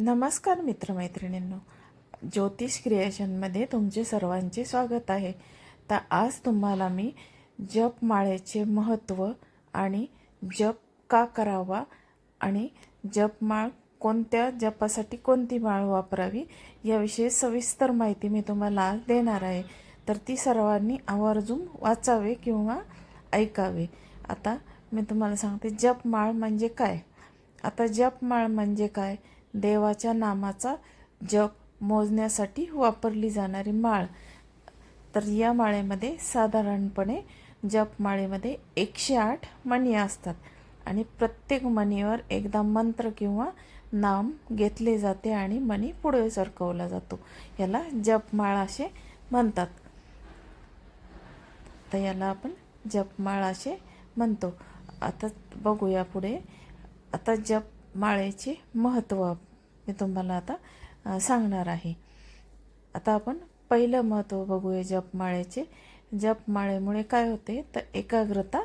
नमस्कार मित्रमैत्रिणींनो. ज्योतिष क्रिएशनमध्ये तुमचे सर्वांचे स्वागत आहे. तर आज तुम्हाला मी जपमाळेचे महत्त्व आणि जप का करावा आणि जपमाळ कोणत्या जपासाठी कोणती माळ वापरावी याविषयी सविस्तर माहिती मी तुम्हाला आज देणार आहे. तर ती सर्वांनी आवर्जून वाचावे किंवा ऐकावे. आता मी तुम्हाला सांगते जपमाळ म्हणजे काय? आता जपमाळ म्हणजे काय? देवाच्या नामाचा जप मोजण्यासाठी वापरली जाणारी माळ. तर या माळेमध्ये साधारणपणे जपमाळेमध्ये एकशे आठ मणी असतात आणि प्रत्येक मणीवर एकदा मंत्र किंवा नाम घेतले जाते आणि मणी पुढे सरकवला जातो. याला जपमाळ असे म्हणतात. तर याला आपण जपमाळ असे म्हणतो. आता बघूया पुढे. आता जपमाळेचे महत्त्व मी तुम्हाला आता सांगणार आहे. आता आपण पहिलं महत्त्व बघूया जपमाळेचे. जपमाळेमुळे काय होते? तर एकाग्रता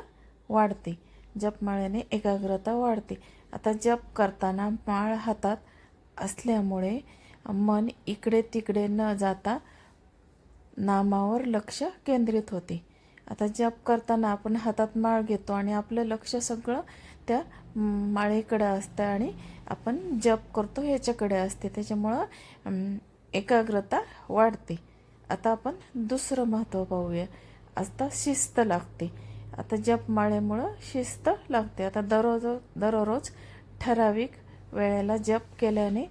वाढते. जपमाळेने एकाग्रता वाढते. आता जप करताना माळ हातात असल्यामुळे मन इकडे तिकडे न जाता नामावर लक्ष केंद्रित होते. आता जप करताना आपण हातात माळ घेतो आणि आपलं लक्ष सगळं त्या माळेकडं माळेकडे असतं आणि आपण जप करतो ह्याच्याकडे असते. त्याच्यामुळं एकाग्रता वाढते. आता आपण दुसरं महत्त्व पाहूया. आता शिस्त लागते. आता जपमाळेमुळं शिस्त लागते. आता दररोज दररोज ठराविक वेळेला जप केल्याने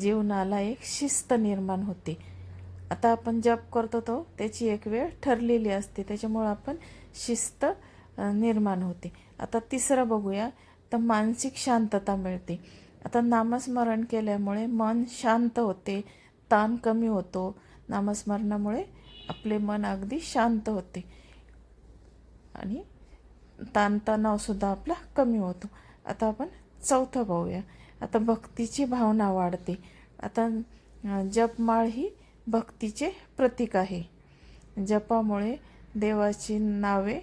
जीवनाला एक शिस्त निर्माण होते. आता आपण जप करतो तो त्याची एक वेळ ठरलेली असते. त्याच्यामुळं आपण शिस्त निर्माण होते. आता तिसरं बघूया. तर मानसिक शांतता मिळते. आता नामस्मरण केल्यामुळे मन शांत होते ताण कमी होतो. नामस्मरणामुळे आपले मन अगदी शांत होते. आणि ताणतणावसुद्धा आपला कमी होतो. आता आपण चौथं पाहूया. आता भक्तीची भावना वाढते. आता जपमाळ ही भक्तीचे प्रतीक आहे. जपामुळे देवाची नावे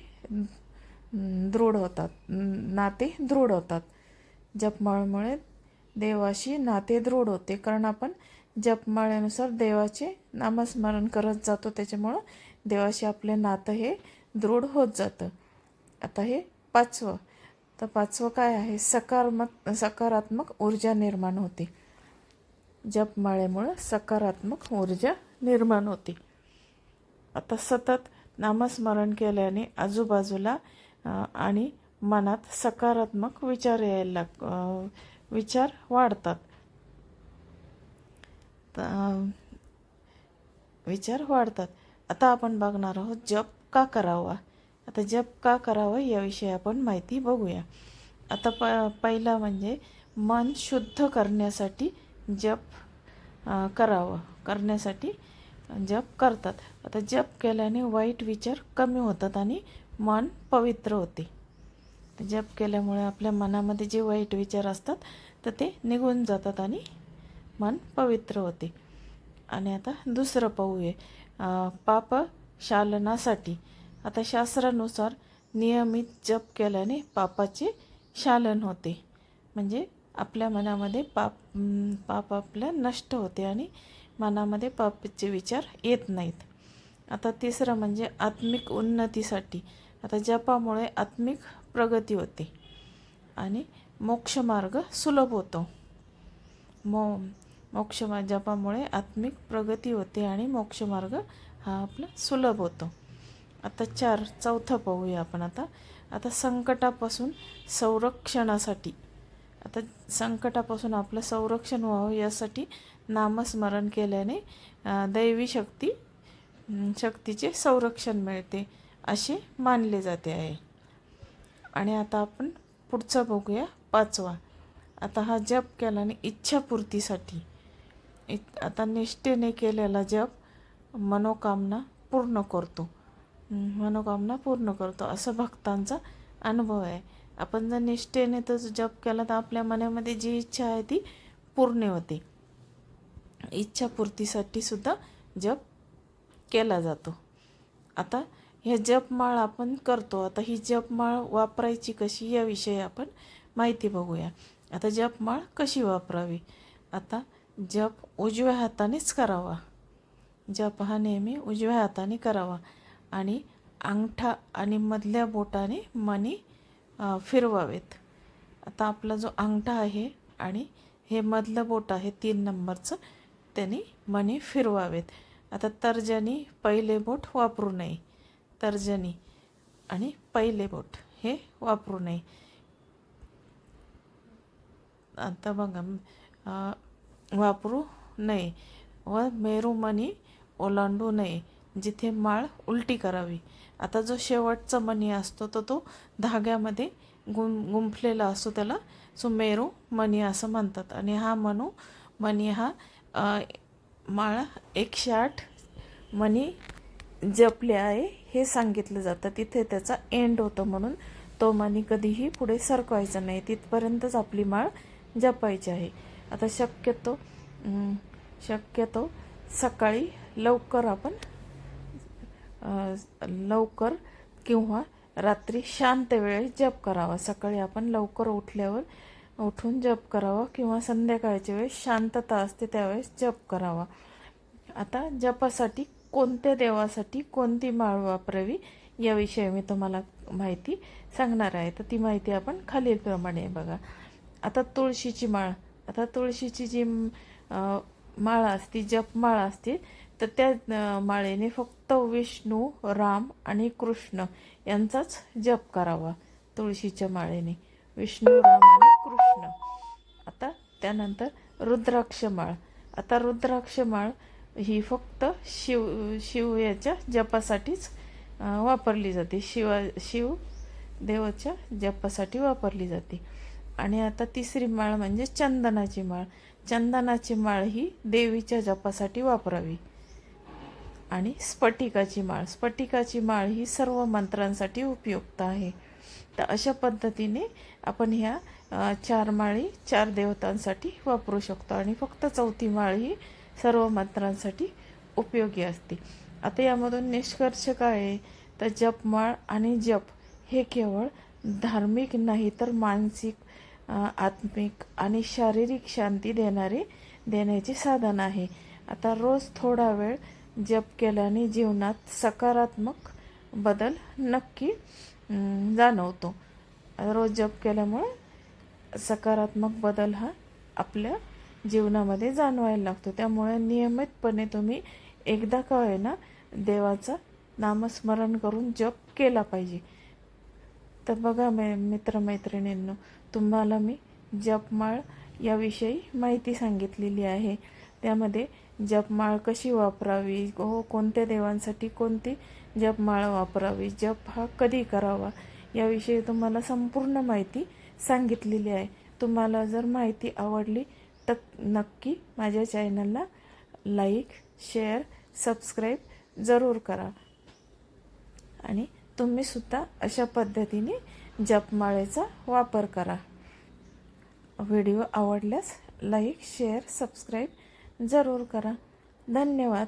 दृढ होतात. नाते दृढ होतात. जपमाळमुळे देवाशी नाते दृढ होते. कारण आपण जपमाळ्यानुसार देवाचे नामस्मरण करत जातो. त्याच्यामुळं देवाशी आपले नातं हे दृढ होत जातं. आता हे पाचवं. तर पाचवं काय आहे? सकारात्मक सकारात्मक ऊर्जा निर्माण होते. जपमाळेमुळं सकारात्मक ऊर्जा निर्माण होते. आता सतत नामस्मरण केल्याने आजूबाजूला आणि मनात सकारात्मक विचार यायला लाग विचार वाढतात. तर विचार वाढतात. आता आपण बघणार आहोत जप का करावा? आता जप का करावा याविषयी आपण माहिती बघूया. आता प पहिला म्हणजे मन शुद्ध करण्यासाठी जप करावं. करण्यासाठी जप करतात. आता जप केल्याने वाईट विचार कमी होतात आणि मन पवित्र होते. जप केल्यामुळे आपल्या मनामध्ये जे वाईट विचार असतात तर ते निघून जातात आणि मन पवित्र होते. आणि आता दुसरं पाहूया. पाप शालनासाठी. आता शास्त्रानुसार नियमित जप केल्याने पापाचे शालन होते. म्हणजे आपल्या मनामध्ये पाप पाप आपल्या नष्ट होते आणि मनामध्ये पापाचे विचार येत नाहीत. आता तिसरं म्हणजे आत्मिक उन्नतीसाठी. आता जपामुळे आत्मिक प्रगती होते. आणि मोक्षमार्ग सुलभ होतो. मो मोक्ष जपामुळे आत्मिक प्रगती होते आणि मोक्षमार्ग हा आपला सुलभ होतो. आता चार चौथं पाहूया आपण आता. आता संकटापासून संरक्षणासाठी. आता संकटापासून आपलं संरक्षण व्हावं यासाठी नामस्मरण केल्याने दैवी शक्ती शक्तीचे संरक्षण मिळते असे मानले जाते आहे. आणि आता आपण पुढचा बघूया पाचवा. आता हा जप केल्याने इच्छापूर्तीसाठी. इत आता निष्ठेने केलेला जप मनोकामना पूर्ण करतो. मनोकामना पूर्ण करतो. असं भक्तांचा अनुभव आहे. आपण जर निष्ठेने तर जप केला तर आपल्या मनामध्ये जी इच्छा आहे ती पूर्ण होते. इच्छापूर्तीसाठी सुद्धा जप केला जातो. आता हे जपमाळ आपण करतो. आता ही जपमाळ वापरायची कशी याविषयी आपण माहिती बघूया. आता जपमाळ कशी वापरावी? आता जप उजव्या हातानेच करावा. जप हा नेहमी उजव्या हाताने करावा आणि अंगठा आणि मधल्या बोटाने मणी फिरवावेत. आता आपला जो अंगठा आहे आणि हे मधलं बोट आहे तीन नंबरचं त्यांनी मणी फिरवावेत. आता तर्जनी पहिले बोट वापरू नये. तर्जनी आणि पहिले बोट हे वापरू नये. आता बघा वापरू नये व मेरूमणी ओलांडू नये जिथे माळ उलटी करावी. आता जो शेवटचा मणी असतो तर तो धाग्यामध्ये गुं गुंफलेला असतो त्याला सुमेरू मणी असं म्हणतात. आणि हा मनू मणी हा माळ एकशे आठ मणी जपले आहे हे सांगितलं जातं. तिथे त्याचा एंड होतं म्हणून तो मणी कधीही पुढे सरकवायचा नाही. तिथपर्यंतच आपली माळ जपायची आहे. आता शक्यतो शक्यतो सकाळी लवकर आपण लवकर किंवा रात्री शांत वेळेस जप करावा. सकाळी आपण लवकर उठल्यावर उठून जप करावा किंवा संध्याकाळच्या वेळेस शांतता असते त्यावेळेस जप करावा. आता जपासाठी कोणत्या देवासाठी कोणती माळ वापरावी याविषयी मी तुम्हाला माहिती सांगणार आहे. तर ती माहिती आपण खालीलप्रमाणे बघा. आता तुळशीची माळ. आता तुळशीची जी माळ असते जपमाळ असते तर त्या माळेने फक्त विष्णू राम आणि कृष्ण यांचाच जप करावा तुळशीच्या माळेने. विष्णू राम आणि कृष्ण. आता त्यानंतर रुद्राक्ष माळ. आता रुद्राक्ष माळ ही फक्त शिव शिव याच्या जपासाठीच वापरली जाते. शिवा शिव देवाच्या जपासाठी वापरली जाते. आणि आता तिसरी माळ म्हणजे चंदनाची माळ. चंदनाची माळ ही देवीच्या जपासाठी वापरावी. आणि स्फटिकाची माळ. स्फटिकाची माळ ही सर्व मंत्रांसाठी उपयुक्त आहे. तर अशा पद्धतीने आपण ह्या चार माळी चार देवतांसाठी वापरू शकतो. आणि फक्त चौथी माळ ही सर्व मात्रांसाठी उपयोगी असते. आता यामधून निष्कर्ष काय आहे? तर जपमाळ आणि जप हे केवळ धार्मिक नाही तर मानसिक आत्मिक आणि शारीरिक शांती देणारे देण्याचे साधन आहे. आता रोज थोडा वेळ जप केल्याने जीवनात सकारात्मक बदल नक्की जाणवतो. रोज जप केल्यामुळे सकारात्मक बदल हा आपल्या जीवनामध्ये जाणवायला लागतो. त्यामुळे नियमितपणे तुम्ही एकदा का ना देवाचं नामस्मरण करून जप केला पाहिजे. तर बघा मै मित्रमैत्रिणींनो तुम्हाला मी जपमाळ याविषयी माहिती सांगितलेली आहे. त्यामध्ये जपमाळ कशी वापरावी? हो कोणत्या देवांसाठी कोणती जपमाळ वापरावी? जप हा कधी करावा? याविषयी तुम्हाला संपूर्ण माहिती सांगितलेली आहे. तुम्हाला जर माहिती आवडली तर नक्की माझ्या चॅनलला लाईक शेअर सबस्क्राईब जरूर करा. आणि तुम्ही सुद्धा अशा पद्धतीने जपमाळेचा वापर करा. व्हिडिओ आवडल्यास लाईक शेअर सबस्क्राईब जरूर करा. धन्यवाद.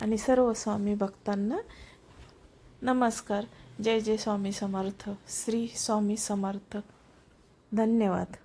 आणि सर्व स्वामी भक्तांना नमस्कार. जय जय स्वामी समर्थ. श्री स्वामी समर्थ. धन्यवाद.